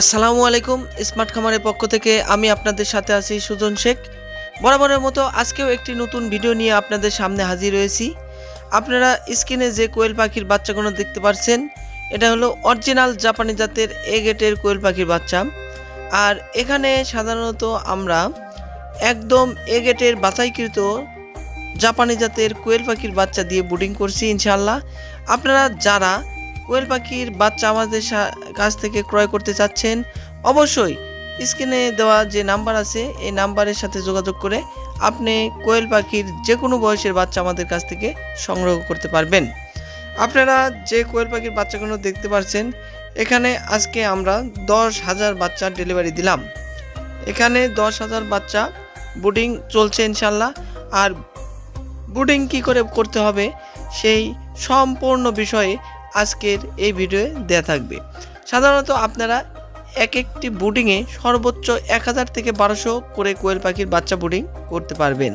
আসসালামু আলাইকুম, স্মার্ট খামারের পক্ষ থেকে আমি আপনাদের সাথে আছি সুজন শেখ। বরাবরের মতো আজকেও একটি নতুন ভিডিও নিয়ে আপনাদের সামনে হাজির হয়েছি। আপনারা স্ক্রিনে যে কোয়েল পাখির বাচ্চাগুলো দেখতে পাচ্ছেন এটা হলো অরিজিনাল জাপানি জাতের এ গেটের কোয়েল পাখির বাচ্চা। আর এখানে সাধারণত আমরা একদম এ গেটের বাছাইকৃত জাপানি জাতের কোয়েল পাখির বাচ্চা দিয়ে বুডিং করছি ইনশাল্লাহ আপনারা যারা কোয়েল পাখির বাচ্চা আমাদের কাছ থেকে ক্রয় করতে চাচ্ছেন, অবশ্যই স্ক্রিনে দেওয়া যে নাম্বার আছে, এই নাম্বারের সাথে যোগাযোগ করে আপনি কোয়েল পাখির যে কোনো বয়সের বাচ্চা আমাদের কাছ থেকে সংগ্রহ করতে পারবেন। আপনারা যে কোয়েল পাখির বাচ্চাগুলো দেখতে পাচ্ছেন এখানে আজকে আমরা দশ হাজার বাচ্চা ডেলিভারি দিলাম। এখানে দশ হাজার বাচ্চা বুডিং চলছে ইনশাল্লাহ, আর বুডিং কি করে করতে হবে, সেই সম্পূর্ণ বিষয়ে আজকের এই ভিডিওয়ে দেয়া থাকবে। সাধারণত আপনারা এক একটি বুডিংয়ে সর্বোচ্চ এক হাজার থেকে বারোশো করে কোয়েল পাখির বাচ্চা বুডিং করতে পারবেন।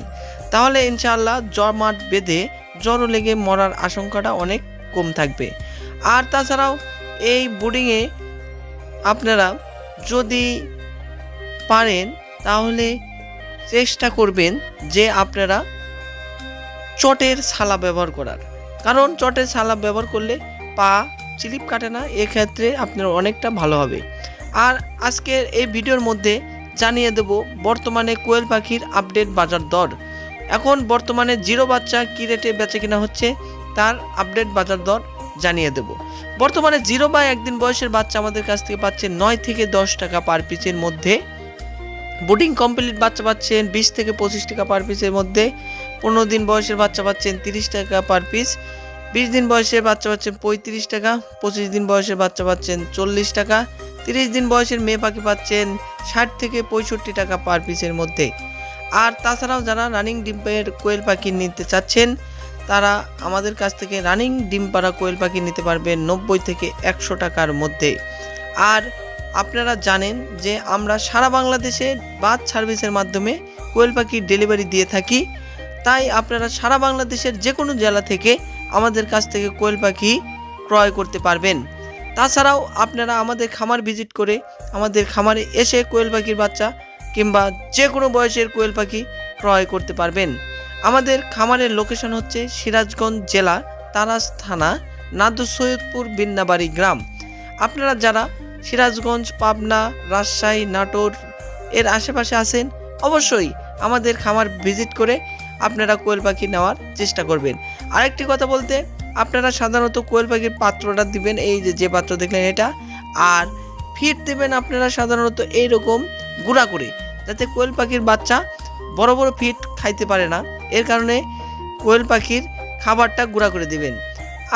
তাহলে ইনশাআল্লাহ জমাট বেঁধে জ্বর লেগে মরার আশঙ্কাটা অনেক কম থাকবে। আর তাছাড়াও এই বুডিংয়ে আপনারা যদি পারেন, তাহলে চেষ্টা করবেন যে আপনারা চটের ছালা ব্যবহার করার। কারণ চটের ছালা ব্যবহার করলে পা চিলিপ কাটে না, এক্ষেত্রে আপনার অনেকটা ভালো হবে। আর আজকের এই ভিডিওর মধ্যে জানিয়ে দেব বর্তমানে কোয়েল পাখির আপডেট বাজার দর। এখন বর্তমানে জিরো বাচ্চা কী রেটে বেচে কিনা হচ্ছে তার আপডেট বাজার দর জানিয়ে দেব। বর্তমানে জিরো বা একদিন বয়সের বাচ্চা আমাদের কাছ থেকে পাচ্ছে নয় থেকে দশ টাকা পার পিসের মধ্যে। বোর্ডিং কমপ্লিট বাচ্চা পাচ্ছেন বিশ থেকে পঁচিশ টাকা পার পিসের মধ্যে। পনেরো দিন বয়সের বাচ্চা পাচ্ছেন তিরিশ টাকা পার পিস। বিশ দিন বয়সের বাচ্চা পাচ্ছেন পঁয়ত্রিশ টাকা, পঁচিশ দিন বয়সের বাচ্চা পাচ্ছেন চল্লিশ টাকা, তিরিশ দিন বয়সের মেয়ে পাখি পাচ্ছেন ষাট থেকে পঁয়ষট্টি টাকা পার পিসের মধ্যে। আর তাছাড়াও যারা রানিং ডিমের কোয়েল পাখি নিতে চাচ্ছেন, তারা আমাদের কাছ থেকে রানিং ডিম পাড়া কোয়েল পাখি নিতে পারবেন নব্বই থেকে একশো টাকার মধ্যে। আর আপনারা জানেন যে আমরা সারা বাংলাদেশে বাস সার্ভিসের মাধ্যমে কোয়েল পাখির ডেলিভারি দিয়ে থাকি, তাই আপনারা সারা বাংলাদেশের যে কোনো জেলা থেকে আমাদের কাছ থেকে কোয়েল পাখি ক্রয় করতে পারবেন। তাছাড়াও আপনারা আমাদের খামার ভিজিট করে আমাদের খামারে এসে কোয়েল পাখির বাচ্চা কিংবা যে কোনো বয়সের কোয়েল পাখি ক্রয় করতে পারবেন। আমাদের খামারের লোকেশন হচ্ছে সিরাজগঞ্জ জেলা তারাস থানা, নাদু সৈয়দপুর, বিন্নাবাড়ি গ্রাম। আপনারা যারা সিরাজগঞ্জ, পাবনা, রাজশাহী, নাটোর এর আশেপাশে আছেন, অবশ্যই আমাদের খামার ভিজিট করে আপনারা কোয়েল পাখি নেওয়ার চেষ্টা করবেন। আরেকটি কথা বলতে, আপনারা সাধারণত কোয়েল পাখির পাত্রটা দিবেন, এই যে যে পাত্র দেখলেন এটা, আর ফিট দেবেন আপনারা সাধারণত এইরকম গুঁড়া করে, যাতে কোয়েল পাখির বাচ্চা বড় বড় ফিট খাইতে পারে না। এর কারণে কোয়েল পাখির খাবারটা গুঁড়া করে দিবেন।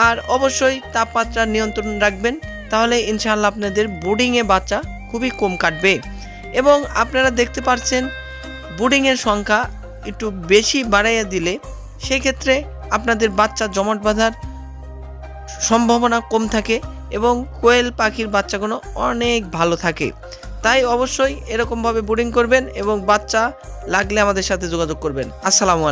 আর অবশ্যই তাপমাত্রা নিয়ন্ত্রণ রাখবেন, তাহলে ইনশাআল্লাহ আপনাদের বোর্ডিংয়ে বাচ্চা খুবই কম কাটবে। এবং আপনারা দেখতে পাচ্ছেন বোর্ডিংয়ের সংখ্যা একটু বেশি বাড়াইয়া দিলে, সেক্ষেত্রে আপনাদের বাচ্চা জমাট বাঁধার সম্ভাবনা কম থাকে এবং কোয়েল পাখির বাচ্চাগুলো অনেক ভালো থাকে। তাই অবশ্যই এরকমভাবে বোর্ডিং করবেন এবং বাচ্চা লাগলে আমাদের সাথে যোগাযোগ করবেন। আসসালামু আলাইকুম।